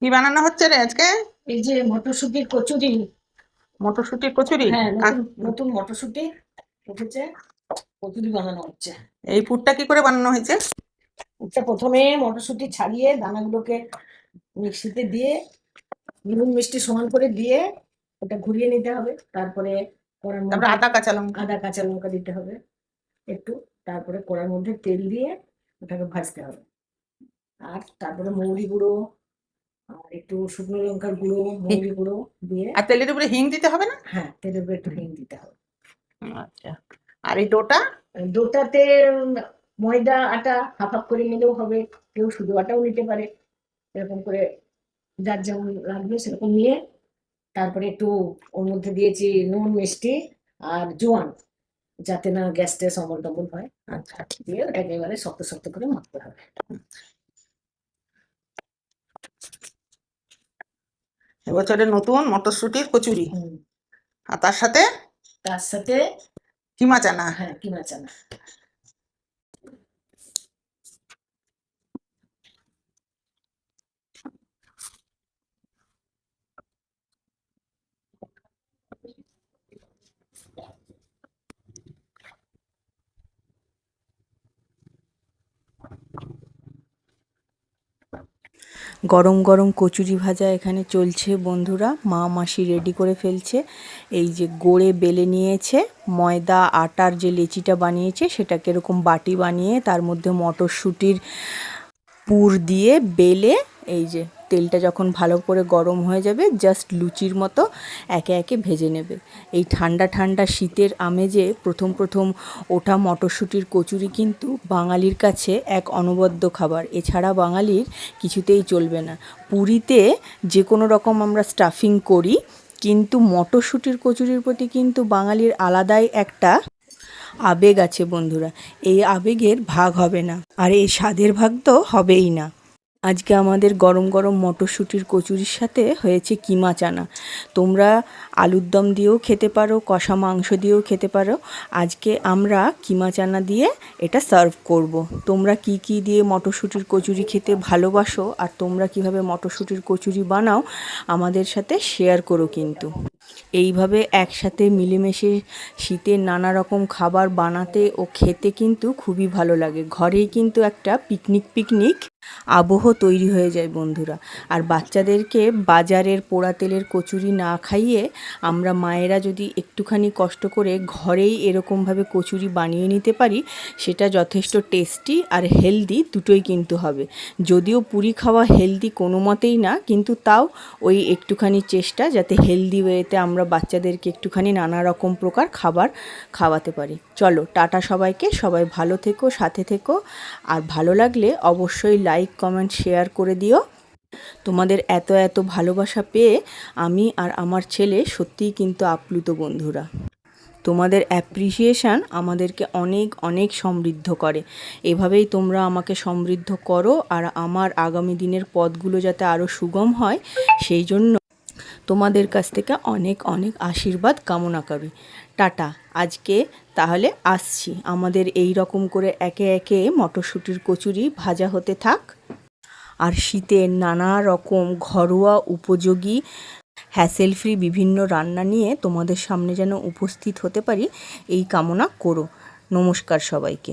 কি বানানো হচ্ছে রে আজকে? এই যে মটরশুটির কচুরি। মটরশুটির কচুরি? হ্যাঁ নতুন মটরশুটি উঠেছে কচুরি বানানো হচ্ছে। এই পুরটা কি করে বানানো হয়েছে? এটা প্রথমে মটরশুটি ছাড়িয়ে দানাগুলোকে মিক্সিতে দিয়ে নুন মিষ্টি সমান করে দিয়ে ওটা ঘুরিয়ে নিতে হবে। তারপরে কড়ার তারপরে আদা কাঁচা লঙ্কা। আদা কাঁচা লঙ্কা দিতে হবে একটু। তারপরে কড়ার মধ্যে তেল দিয়ে ওটাকে ভাজতে হবে। আর তারপরে মৌরি গুঁড়ো আর একটু শুকনো লঙ্কার গুঁড়ো মৌরি গুঁড়ো দিয়ে আর তেলের উপরে হিং দিতে হবে না? হ্যাঁ তেলের উপরে একটু হিং দিতে হবে। আচ্ছা। আর এই ডোটা? ডোটাতে ময়দা আটা হাফ হাফ করে নিলেও হবে। কেউ শুধু আটাও নিতে পারে। এরকম করে যার যেমন লাগবে সেরকম নিয়ে তারপরে একটু ওর মধ্যে দিয়েছি নুন মিষ্টি আর জোয়ান যাতে না গ্যাস ট্যাস অমল টমল হয়। আচ্ছা দিয়ে ওটাকে এবারে শক্ত শক্ত করে মাখতে হবে। এবছরের নতুন মটরশুটির কচুরি। আর তার সাথে তার সাথে কিমা চানা। হ্যাঁ কিমা চানা। গরম গরম কচুরি ভাজা এখানে চলছে বন্ধুরা। মা মাসি রেডি করে ফেলছে। এই যে গোড়ে বেলে নিয়েছে, ময়দা, আটার যে লেচিটা বানিয়েছে, সেটাকে এরকম বাটি বানিয়ে তার মধ্যে মটরশুঁটির পুর দিয়ে বেলে এই যে তেলটা যখন ভালো করে গরম হয়ে যাবে জাস্ট লুচির মতো একে একে ভেজে নেবে। এই ঠান্ডা ঠান্ডা শীতের আমেজে প্রথম প্রথম ওঠা মটরশুঁটির কচুরি কিন্তু বাঙালির কাছে এক অনবদ্য খাবার। এছাড়া বাঙালির কিছুতেই চলবে না। পুরীতে যে কোনো রকম আমরা স্টাফিং করি, কিন্তু মটরশুঁটির কচুরির প্রতি কিন্তু বাঙালির আলাদাই একটা আবেগ আছে বন্ধুরা। এই আবেগের ভাগ হবে না। আর এই স্বাদের ভাগ তো হবেই না। আজকে আমাদের গরম গরম মটরশুঁটির কচুরির সাথে হয়েছে কিমা চানা। তোমরা আলুর দম দিয়েও খেতে পারো, কষা মাংস দিয়েও খেতে পারো। আজকে আমরা কিমা চানা দিয়ে এটা সার্ভ করব। তোমরা কি কি দিয়ে মটরশুঁটির কচুরি খেতে ভালোবাসো আর তোমরা কীভাবে মটরশুঁটির কচুরি বানাও আমাদের সাথে শেয়ার করো কিন্তু। এইভাবে একসাথে মিলেমিশে শীতের নানা রকম খাবার বানাতে ও খেতে কিন্তু খুবই ভালো লাগে। ঘরেই কিন্তু একটা পিকনিক পিকনিক আবহ তৈরি হয়ে যায় বন্ধুরা। আর বাচ্চাদেরকে বাজারের পোড়া তেলের কচুরি না খাইয়ে আমরা মায়েরা যদি একটুখানি কষ্ট করে ঘরেই এরকমভাবে কচুরি বানিয়ে নিতে পারি, সেটা যথেষ্ট টেস্টি আর হেলদি দুটোই কিন্তু হবে। যদিও পুরি খাওয়া হেলদি কোনো মতেই না, কিন্তু তাও ওই একটুখানি চেষ্টা যাতে হেলদি ওয়েতে আমরা বাচ্চাদেরকে একটুখানি নানা রকম প্রকার খাবার খাওয়াতে পারি। চলো, টাটা সবাইকে, সবাই ভালো থেকো, সাথে থেকো। আর ভালো লাগলে অবশ্যই লাইক কমেন্ট শেয়ার করে দিও। তোমাদের এত এত ভালোবাসা পেয়ে আমি আর আমার ছেলে সত্যিই কিন্তু আপ্লুত বন্ধুরা। তোমাদের অ্যাপ্রিসিয়েশান আমাদেরকে অনেক অনেক সমৃদ্ধ করে। এভাবেই তোমরা আমাকে সমৃদ্ধ করো আর আমার আগামী দিনের পথগুলো যাতে আরও সুগম হয়, সেই জন্য তোমাদের কাছ থেকে অনেক অনেক আশীর্বাদ, কামনা করি। টাটা, আজকে তাহলে আসছি। আমাদের এই রকম করে একে একে মটরশুঁটির কচুরি ভাজা হতে থাক। আর শীতে নানা রকম ঘরোয়া উপযোগী হ্যাসেল ফ্রি বিভিন্ন রান্না নিয়ে তোমাদের সামনে যেন উপস্থিত হতে পারি, এই কামনা করো। নমস্কার সবাইকে।